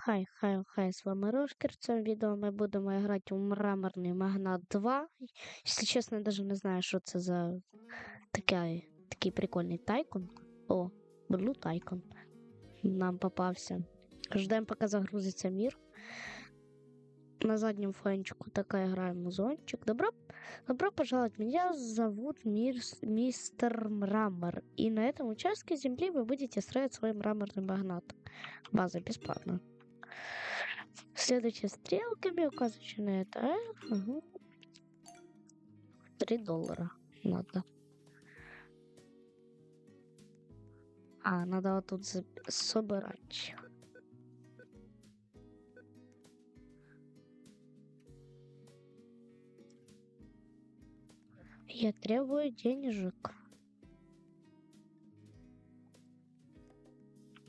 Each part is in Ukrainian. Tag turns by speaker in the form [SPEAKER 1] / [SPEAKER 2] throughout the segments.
[SPEAKER 1] хай, хай, хай, з вами Рошкер. В цьому відео ми будемо грати у Мраморний Магнат 2. Якщо чесно, я навіть не знаю, що це за такий, такий прикольний тайкон. О, Blue Тайкон. Нам попався. Ждемо, поки загрузиться мір. На заднем фончику такая игра музончик. Добро, добро пожаловать. Меня зовут Мирс- Мистер Мрамор. И на этом участке земли вы будете строить свой мраморный магнат. База бесплатно. Следуйте стрелками, указывающими на это. э, мгм. Три доллара надо. А, надо вот тут собирать. Я требую денежек.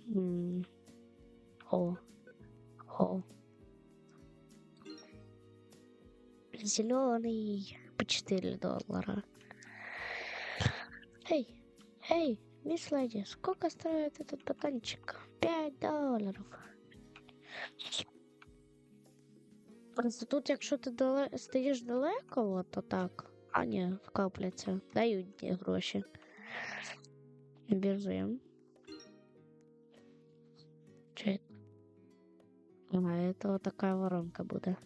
[SPEAKER 1] М, О, о. Зеленый по 4 доллара. Эй, эй, мисс Леди, сколько стоит этот батончик? 5 долларов. Просто тут, якщо ти дале... стоїш далеко, от, то так. А, ні, капляться. Дають ні гроші. Бірзуємо. А, це така воронка буде.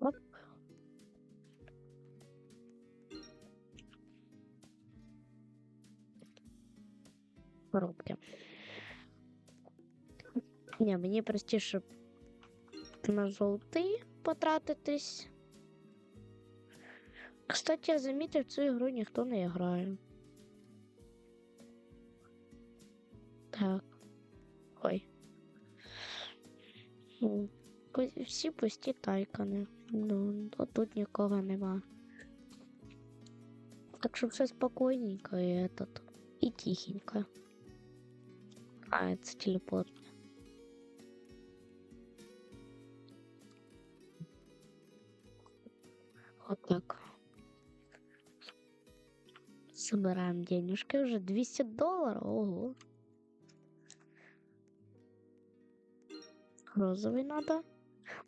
[SPEAKER 1] Оп. Коробки. Ні, мені простіше на жовтий потратитись. Кстати, я заметил, цю ігру ніхто не грає. Всі пусті тайкани. Ну, а тут нікого нема. Так що все спокійненько і этот. І тихенько. А, це телепорт. Вот так. Собираем денежки уже 200 долларов. Ого. Розовый надо.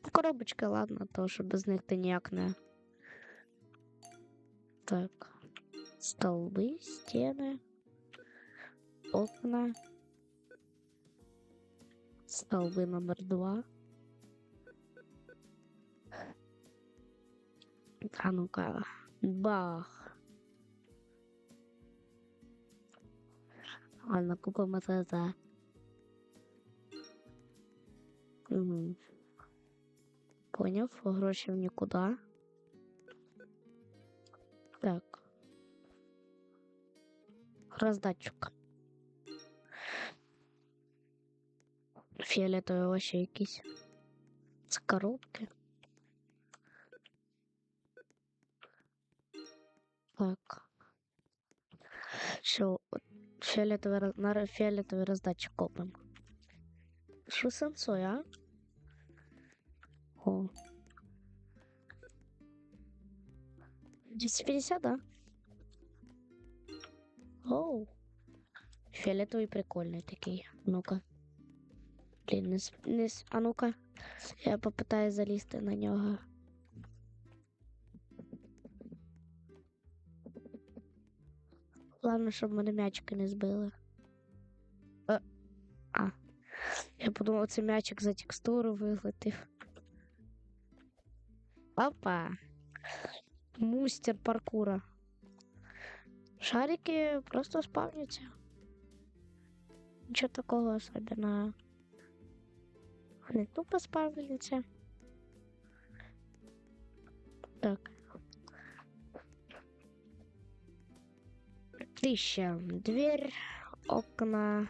[SPEAKER 1] Ну, коробочка, ладно, то що без них ти не. Так. Столби, стіни, окна. Столби номер два. А ну-ка. Бах. Ладно, купимо это. Угу. Поняв, гроші в нікуди. Так. Роздатчик. Фіолетові вообще якісь. Це коробки. Так. Що, от фіолетовий, роз- на ре- фіолетовий роздатчик копимо. Що сенсує, а? О. 250, да? Оу. Фіолетовий прикольний такий. Ну-ка. Блін, не, не, а ну-ка. Я попитаюсь залізти на нього. Главное, щоб мене м'ячики не збили. Я подумав, це м'ячик за текстуру вилетів. Опа. Мустер паркура. Шарики просто спавняться. Нічого такого особенного. Вони тупо спавняться. Так. Отлично. Дверь, окна,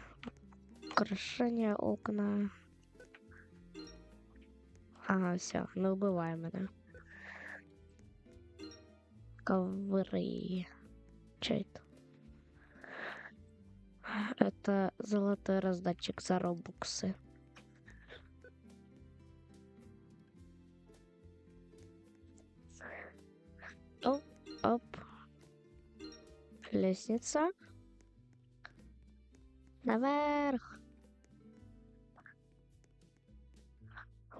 [SPEAKER 1] украшения окна. Ага, все, не убивай меня. Ковры. Че это? Это золотой раздатчик за робуксы. Оп, оп. Лестница. Наверх.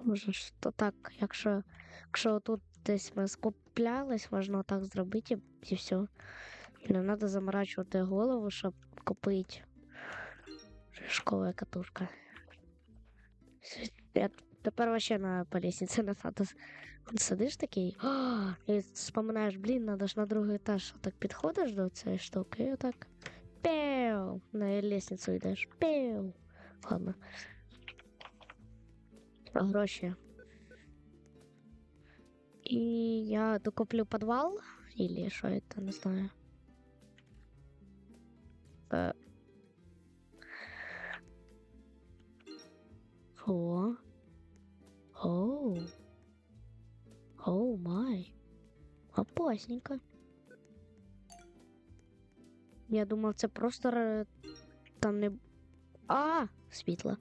[SPEAKER 1] Може ж то так, якщо, якщо тут десь ми скуплялись, можна так зробити і, все. Не треба заморачувати голову, щоб купити. Школа катушка. Я тепер вообще на по лестнице надо. Сидиш такий, «А!» і вспоминаєш, блін, надо ж на другий етаж. Так підходиш до цієї штуки і отак. Пеу! На лестницю йдеш. Пеу! Ладно. Гроші. І я докуплю підвал, или що это, не знаю. Е. О. Оу. Оу май. Опасненько. Я думав, це просто там не. А, світло.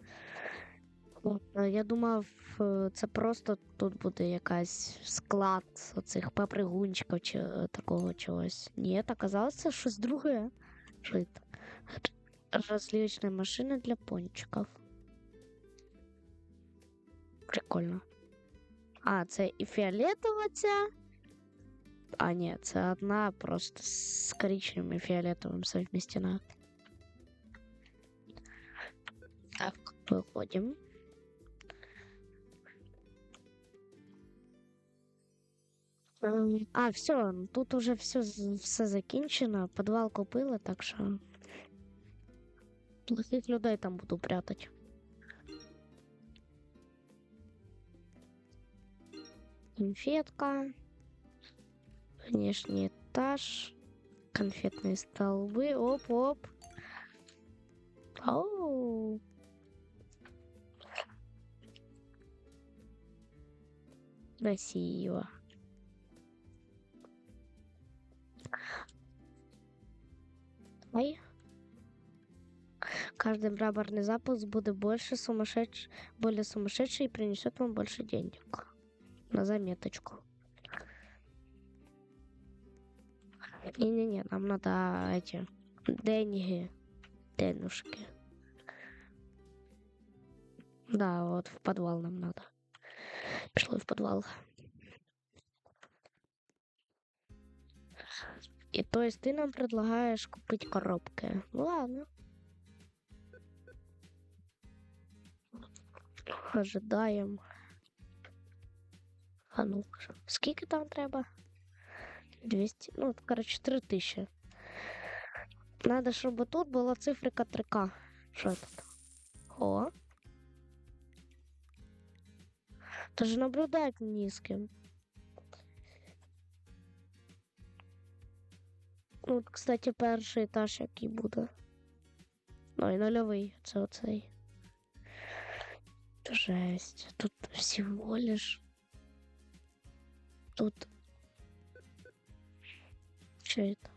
[SPEAKER 1] Я думав, е, це просто тут буде якась склад оцих попригунчиків чи е, такого чогось. Ні, оказалось, це щось друге. Це? Машина для пончиків. Прикольно. А, це і фіолетова ця. А, ні, це одна просто з коричневим і фіолетовим совместена. Так, виходимо. А, все, тут уже все, все закінчено. Підвал купили, так що. Плохих людей там буду прятать. Конфетка. Внешний этаж. Конфетные столбы. Оп-оп. Оу. Красиво. Ай. Каждый мраморный запуск будет больше сумасшедший, более сумасшедший и принесет вам больше денег. На заметочку. Не-не-не, нам надо эти деньги, денежки. Да, вот в подвал нам надо. Пішли в подвал. И то есть ты нам предлагаешь купить коробки. Ну ладно. Ожидаем. А ну, скільки там треба? 200, ну, короче, 3000. Надо, чтобы тут была цифрика 3К. Что тут? О. Даже наблюдать не с кем. Ну, кстати, перший етаж, який буде. Ну, і нульовий, це оцей. Жесть. Тут всего лишь. Тут. Что это?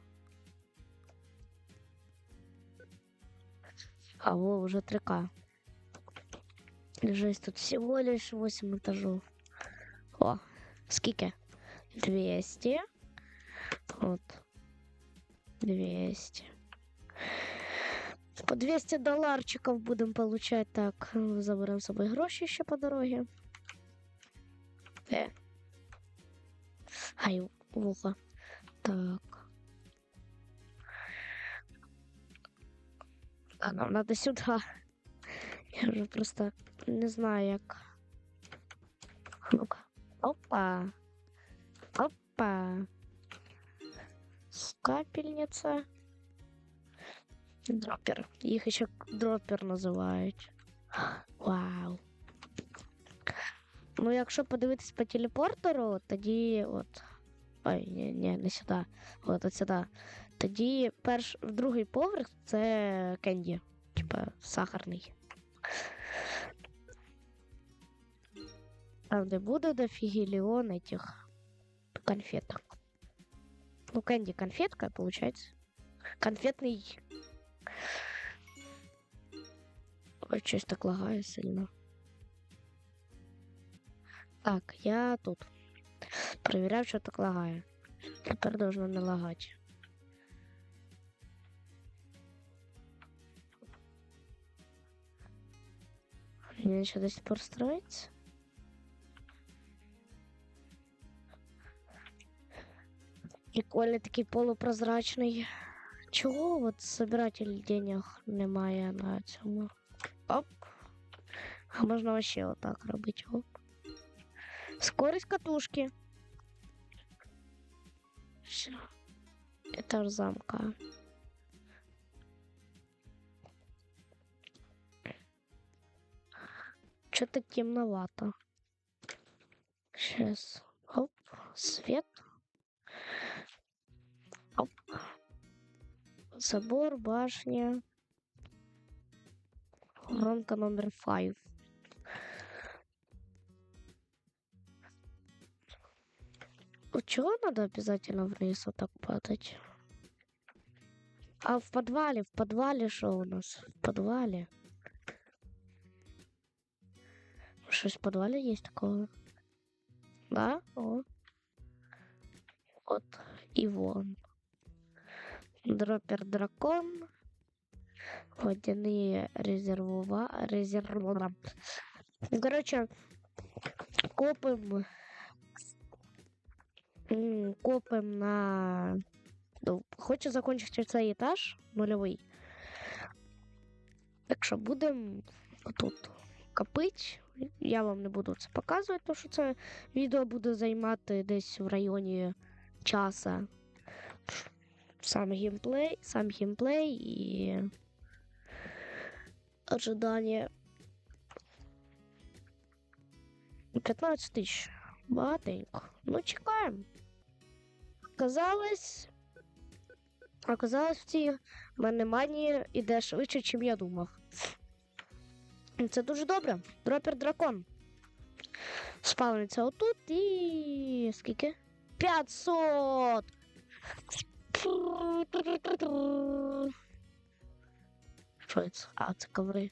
[SPEAKER 1] А, во, уже 3К. Жесть, тут всего лишь 8 этажов. О, скільки? 200. Вот. 200. По 200 долларчиков будем получать. Так, заберем с собой гроші ще по дороге. Э. Ай, вуха. Так. А нам надо сюда. Я вже просто не знаю, як. Ну-ка. Опа. Опа. Капельниця. Дропер. Їх ще дропер називають. Вау. Ну, якщо подивитись по телепортеру, тоді от. Ой, ні, ні, не сюди. От, от сюди. Тоді перш, другий поверх це кенді. Типа сахарний. Там, де буде дофігіліон этих конфеток. Ну, кэнди конфетка, получается. Конфетный. Ой, щось так лагає сильно. Так, я тут. Проверяю, що так лагає. Тепер должно не лагати. Він ще до сих пор строїться? Прикольний такий полупрозрачний. Чого от собиратель денег немає на цьому? Оп. А можна вообще отак робити. Оп. Скорость катушки. Все. Этаж замка. Что-то темновато. Сейчас. Оп. Свет. Забор, башня. Воронка номер 5. Чего надо обязательно вниз вот так падать? А в подвале, в подвале что у нас? В подвале. Что в подвале есть такого? Да? О. Вот. И вон. Дропер дракон. Водяные резервова... резервуара. Ну, Короче, копим. Копим на. Ну, хочу закончити цей етаж нульовий. Так що будемо тут копить. Я вам не буду це показувати, тому що це відео буде займати десь в районі часа. Сам геймплей, сам геймплей і ожидання. 15 тисяч. Багатенько. Ну, чекаємо. Оказалось. Оказалось, в цій мене манії іде швидше, ніж я думав. Це дуже добре. Дропер дракон. Спавниться отут і. скільки? 500! Що це? А, це коври.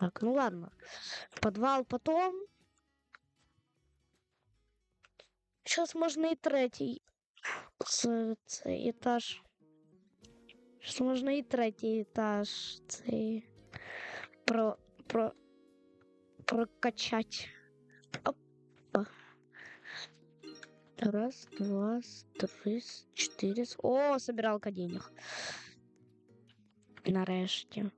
[SPEAKER 1] Так, ну ладно. Подвал потом. Сейчас можна і третій. Це, цей етаж. Зараз можна і третій етаж. Цей. Про. Про. Прокачать. Опа. Раз, два, три, чотири. О, собиралка денег. Нарешті.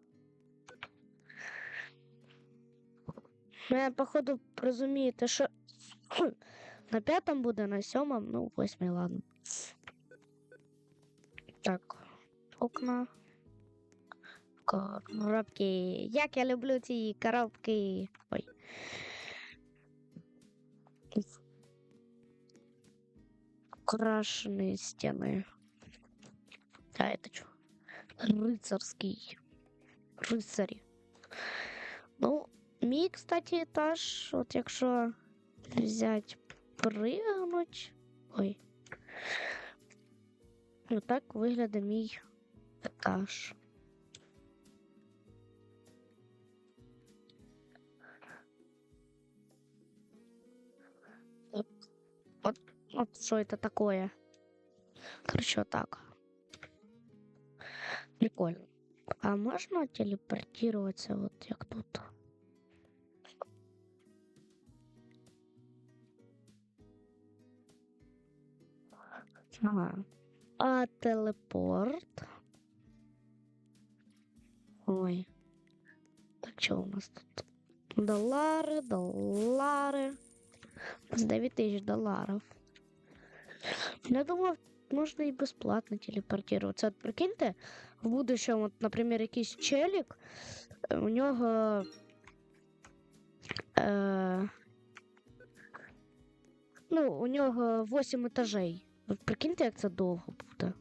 [SPEAKER 1] Ну, я, походу, розумієте, що на п'ятому буде, на сьомому, ну, восьмий, ладно. Так, окна. Коробки. Як я люблю ці коробки. Ой. Крашеные стены. А это что? Рыцарский. Рыцарі. Ну, мій, кстати, етаж, от якщо взять пригнуть. Ой. Ну так виглядає мій етаж. От, от що это такое? Короче, вот так. Прикольно. А можно телепортироваться вот як тут? Ага. А телепорт. Ой. Так що у нас тут? Долари, долари. З 9 тисяч доларів. Я думав, можна і безплатно телепортуватися. От прикиньте, в будущому, от, наприклад, якийсь челік, е, у нього. Е, ну, у нього 8 етажей. От прикиньте, як це довго буде.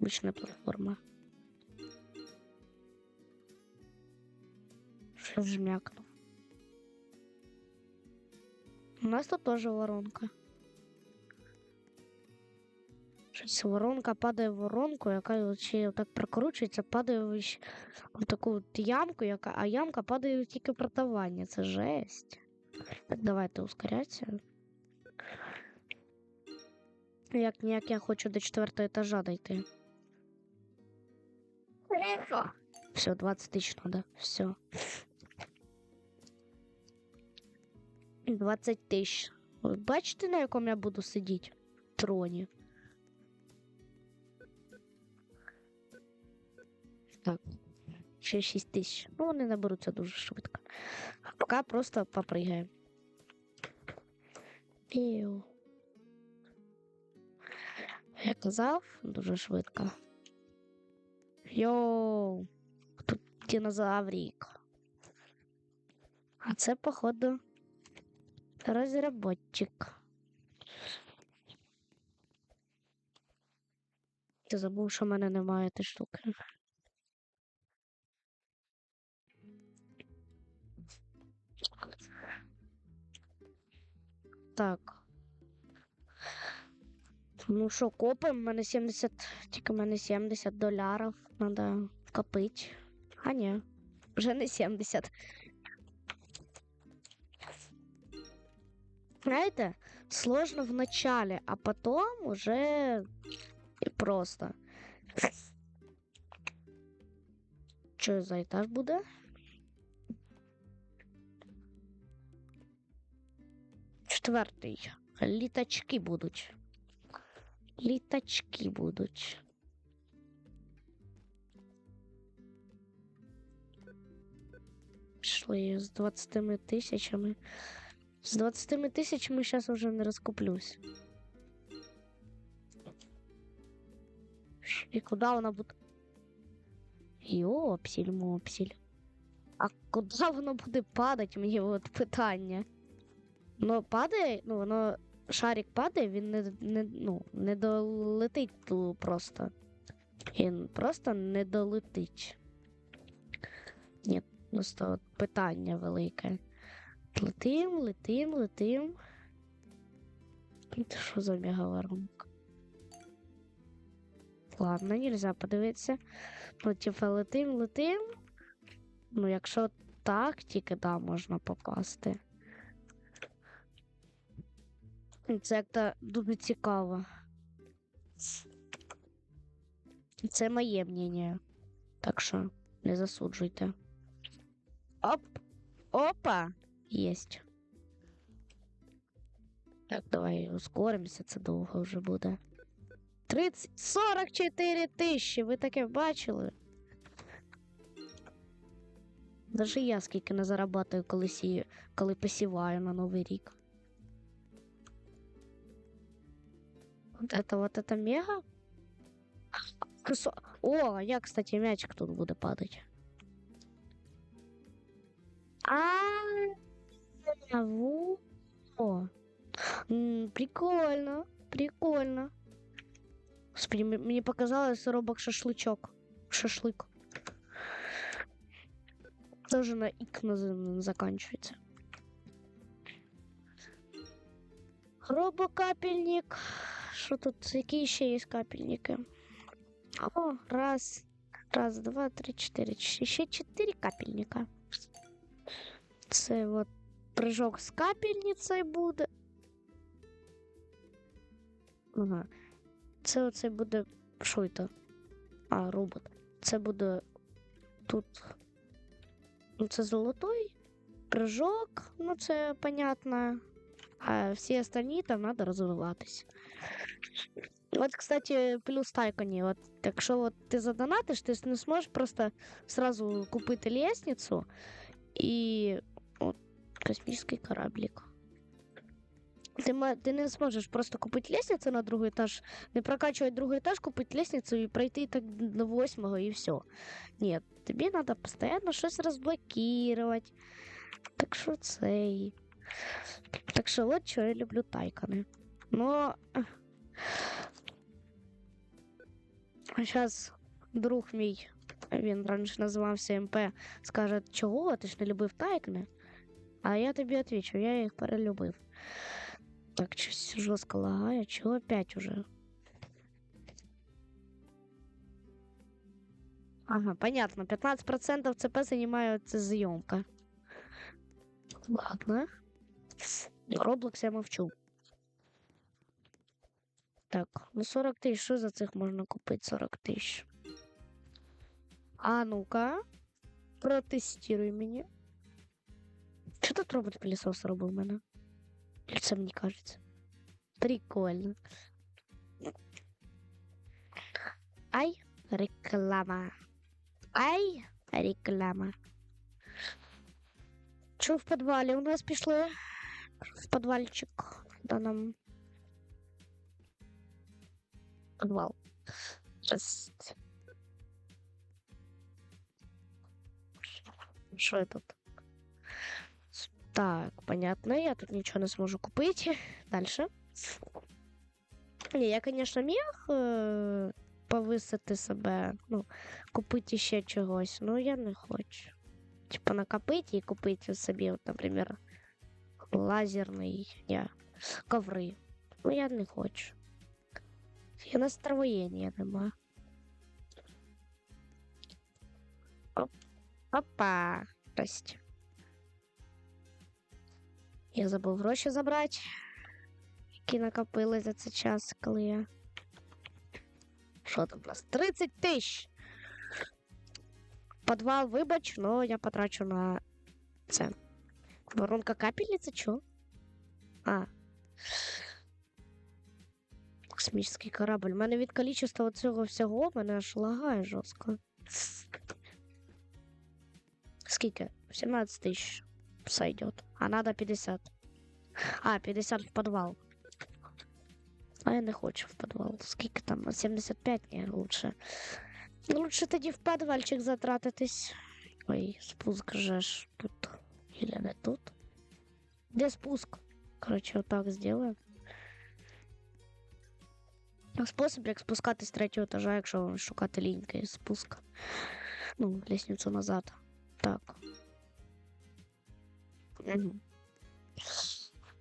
[SPEAKER 1] Обична платформа. Що жмякнув. У нас тут теж воронка. Щось воронка падає в воронку, яка ще так прокручується, падає в, в таку от ямку, яка, а ямка падає в тільки протавання. Це жесть. Так, давайте ускоряться. Як ніяк я хочу до четвертого етажа дойти. Все, 20 тисяч надо. Все. 20 тисяч. Бачите, на якому я буду сидіти? троні. Так. Ще 6 тисяч. Ну, вони наберуться дуже швидко. А поки просто попригаємо. Піу. Я казав, дуже швидко. Йоу, тут динозаврик. А це, походу, розработчик. Ти забув, що в мене немає цієї штуки. Так. Ну що, копаємо? У мене 70, тільки в мене 70 долярів. Надо вкопити. А ні, вже не 70. Знаєте, сложно в начале, а потом уже и просто. Що за етаж буде? Четвертий. Літачки будуть. Літачки будуть. Пішли з 20 тисячами. З 20 тисячами зараз вже не розкуплюсь. І куди вона буде? Йопсіль мопсіль. А куди воно буде падати, мені от питання. Ну, падає, ну воно шарик падає, він не, не, ну, не долетить просто. Він просто не долетить. Ні, просто от питання велике. Летим, летим, летим. Що за мегаворонка? Ладно, нельзя подивитися. Ну, типа, летим, летим. Ну, якщо так, тільки да, можна попасти. Це дуже цікаво. Це моє мнення. Так що не засуджуйте. Оп! Опа! Єсть. Так, давай ускоримося, це довго вже буде. 30, 44 тисячі, ви таке бачили? Даже я скільки не зарабатую, коли, сію, коли посіваю на Новий рік. Это вот это мега? Красо... О, а я, кстати, мячик тут буде падать. А, во. М, Прикольно, прикольно. Господи, мне показалось робок шашлычок. Шашлык. Тоже на ик заканчивается. Робокапельник. Что тут? Какие еще есть капельники? О, раз, раз, два, три, четыре. Ч- Еще четыре капельника. Це вот прыжок з капельницею буде. Ага. Це оце буде. Що це? А, робот. Це буде тут. Ну, це золотой. Прыжок, ну це понятно. А всі остальні там треба розвиватись. От, кстати, плюс тайконі. От, якщо от ти задонатиш, ти не зможеш просто сразу купити лестницю і от, космічний кораблик. Ти, ти не зможеш просто купити лестницю на другий етаж, не прокачувати другий етаж, купити лестницю і пройти так до восьмого і все. Ні, тобі треба постійно щось розблокувати. Так що цей. Так що от що я люблю тайкани. Ну. Зараз друг мій, він раніше називався МП, скаже, чого ти ж не любив тайкни? А я тобі відповідаю, я їх перелюбив. Так, щось жорстко лагає, чого опять уже? Ага, понятно. 15% ЦП занимают съемка. Ладно. Роблокс я мовчу. Так, ну 40 тисяч, що за цих можна купити 40 тисяч? А ну-ка, протестируй мені. Що тут робот пилісос робив мене? Це мені кажеться? Прикольно. Ай, реклама. Ай, реклама. Що в підвалі у нас пішли? В підвальчик. Да нам. Підвал. Раз. Що я тут? Так, понятно, я тут нічого не зможу купити. Дальше. Ні, я, звісно, міг е, повисити себе, ну, купити ще чогось, ну я не хочу. Типа накопити і купити собі, от, наприклад, лазерний ні, коври. Ну я не хочу. І настроєння нема. Оп. Опа. Здрасте. Я забув гроші забрати, які накопили за цей час, коли я. Що там у нас? 30 тисяч! Подвал, вибач, но я потрачу на це. Воронка капельница, чо? А. Космічний корабль. У мене від количества цього всього мене аж лагає жорстко. Скільки? 17 тисяч сойдет. А надо 50. А, 50 в подвал. А я не хочу в подвал. Скільки там? 75? Ні, лучше. Лучше тоді в подвальчик затратитись. Ой, спуск же ж тут. Или не тут? Де спуск? Короче, вот так сделаем. Спосіб, як спускатись з третього етажа, якщо шукати ліньки спуск. Ну, лестницю назад. Так. Мгм.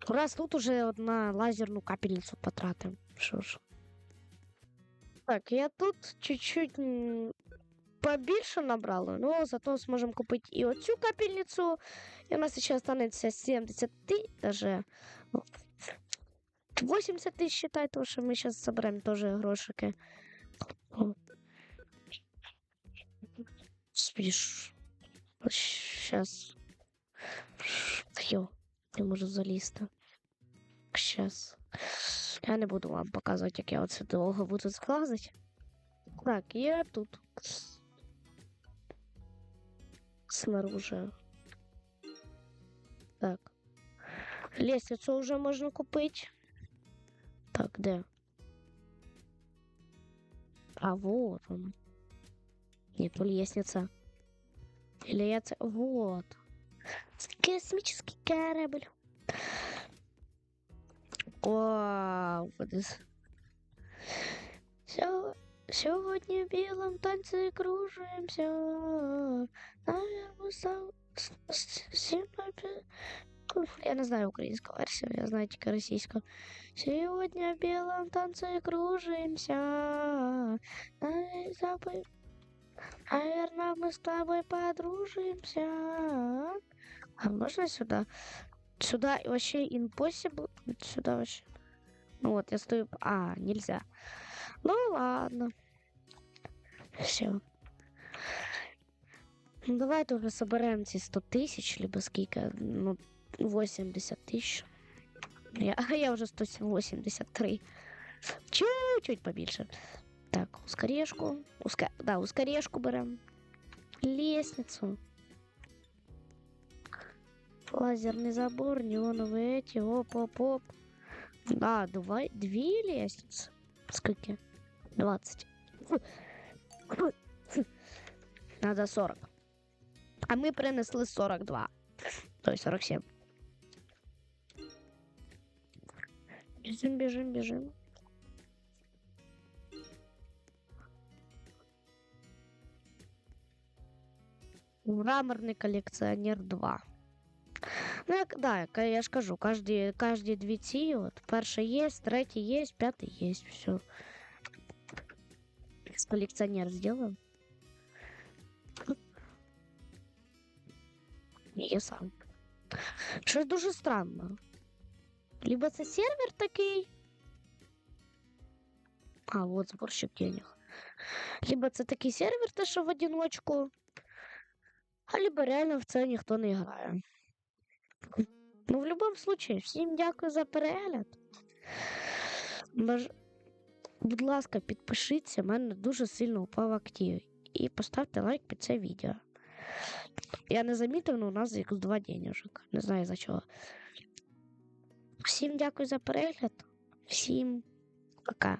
[SPEAKER 1] Раз тут уже одна лазерну капельницю потратив. Що ж. Так, я тут чуть-чуть побільше набрала, но зато зможемо купити і оцю капельницю. І у нас ще останеться 70 тисяч, даже 80 тисяч, считай, тому що ми зараз заберемо теж грошики. Господи, Сейчас. Йо, не можу залізти. Щас. Я не буду вам показувати, як я оце довго буду злазити. Так, я тут. Снаружи. Так. Лестницу уже можно купить. Так, где? А вот он. Нету лестница. Или я. Вот. Космический корабль. Вау. вот Сё- Сьогодні в білому танці кружимся. Наверно, сам... с- с- всім попі- Я не знаю українську версію, я знаю тільки російську. Сьогодні в білому танці кружимся. Ай, забив. Наверное, мы с тобой подружимся. А можно сюда? Сюда вообще impossible. Сюда вообще. Ну вот, я стою. А, нельзя. Ну ладно. Все. Ну, давайте уже соберем ці 100 тисяч, либо скільки, ну, 80 тисяч. Я, а я вже 183. Чуть-чуть побільше. Так, ускорежку. Уска... Да, ускорежку берем. Лестницу. Лазерный забор, неоновые эти, оп-оп-оп. Да, давай, две лестницы. Сколько? 20. Надо 40. А мы принесли 42. То есть 47. Бежим, бежим, бежим. Мраморный коллекционер 2. Ну, як, да, як я ж кажу, кожні, кожні дві ці, от, перший є, третій є, п'ятий є, все. Коллекционер сделаем. Я сам. Щось дуже странно. Либо це сервер такий. А, вот сборщик денег. Либо це такий сервер, те, що в одиночку. А либо реально в це ніхто не грає. Ну, в будь-якому случае, всім дякую за перегляд. Баж... Будь ласка, підпишіться, в мене дуже сильно упав актив. І поставте лайк під це відео. Я не замітив, але у нас як два денежок. Не знаю за чого. Всім дякую за перегляд. Всім пока.